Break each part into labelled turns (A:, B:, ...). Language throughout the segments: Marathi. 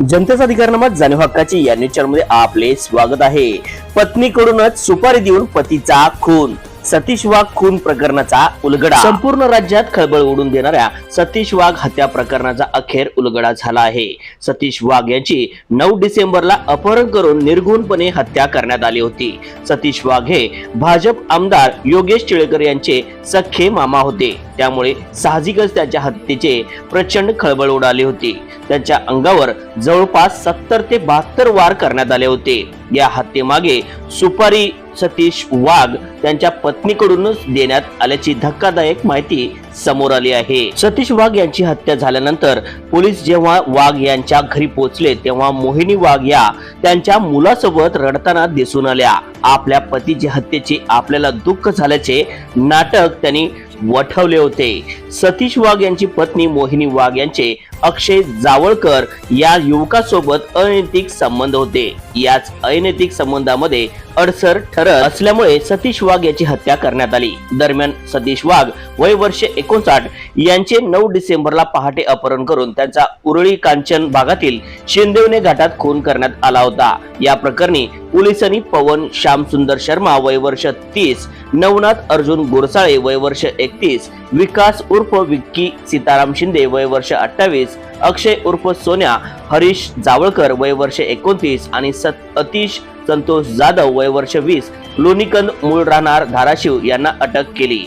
A: जनतेचा अधिकारनामा जाणीव हक्काची या न्यूज चॅनलमध्ये आपले स्वागत आहे. पत्नीकडूनच सुपारी देऊन पतीचा खून सतीश वाघ खून प्रकरणाचा उलगडा. संपूर्ण राज्यात खळबळ उडून देणाऱ्या सतीश वाघ हत्या प्रकरणाचा अखेर उलगडा झाला आहे. सतीश वाघ यांची नऊ डिसेंबरला अपहरण करून निर्घुणपणे हत्या करण्यात आली होती. सतीश वाघ हे भाजप आमदार योगेश टिळेकर यांचे सख्खे मामा होते. त्यामुळे साहजिकच त्याच्या हत्येचे प्रचंड खळबळ उडाली होती. त्यांच्या अंगावर जवळपास सत्तर ते बहात्तर वार करण्यात आले होते. या हत्येमागे सुपारी सतीश वाघ त्यांच्या पत्नीकडूनच देण्यात आल्याची धक्कादायक माहिती समोर आली आहे. सतीश वाघ यांची हत्या झाल्यानंतर पोलीस जेव्हा वाघ यांच्या घरी पोहोचले तेव्हा मोहिनी वाघ या त्यांच्या मुलासोबत रडताना दिसून आल्या. आपल्या पतीच्या हत्येचे आपल्याला दुःख झाल्याचे नाटक त्यांनी वठवले होते. सतीश वाघ यांची पत्नी मोहिनी वाघ यांचे अक्षय जावळकर या युवकासोबत अनैतिक संबंध होते. याच अनैतिक संबंधामध्ये अडसर ठरत असल्यामुळे सतीश वाघ याची हत्या करण्यात आली. दरम्यान सतीश वाघ वय वर्ष एकोणसाठ यांचे नऊ डिसेंबरला पहाटे अपहरण करून त्यांचा उरळी कांचन भागातील शिंदेवणे घाटात खून करण्यात आला होता. या प्रकरणी पोलिसांनी पवन श्यामसुंदर शर्मा वय वर्ष तीस नवनाथ अर्जुन गोरसाळे वय वर्ष एकतीस विकास उर्फ विक्की सीताराम शिंदे वय वर्ष अठ्ठावीस अक्षय उर्फ सोन्या हरीश जावळकर वय वर्ष एकोणतीस आणि सत अतिश संतोष जाधव वय वर्ष वीस लोणीकंद मूळ राहणार धाराशिव यांना अटक केली.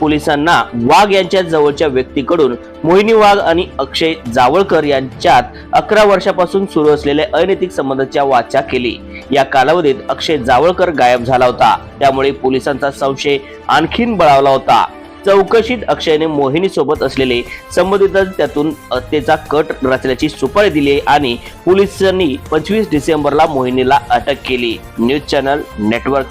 A: पोलिसांना वाघ यांच्या जवळच्या व्यक्तीकडून मोहिनी वाघ आणि अक्षय जावळकर यांच्यात अकरा वर्षापासून सुरू असलेल्या अनैतिक संबंधाच्या वाचा केली. या कालावधीत अक्षय जावळकर गायब झाला होता. त्यामुळे पोलिसांचा संशय आणखीन बळावला होता. चौकशीत अक्षयने मोहिनी सोबत असलेले संबंधित त्यातून हत्येचा कट रचल्याची सुपारी दिली आणि पोलिसांनी पंचवीस डिसेंबरला मोहिनीला अटक केली. News channel network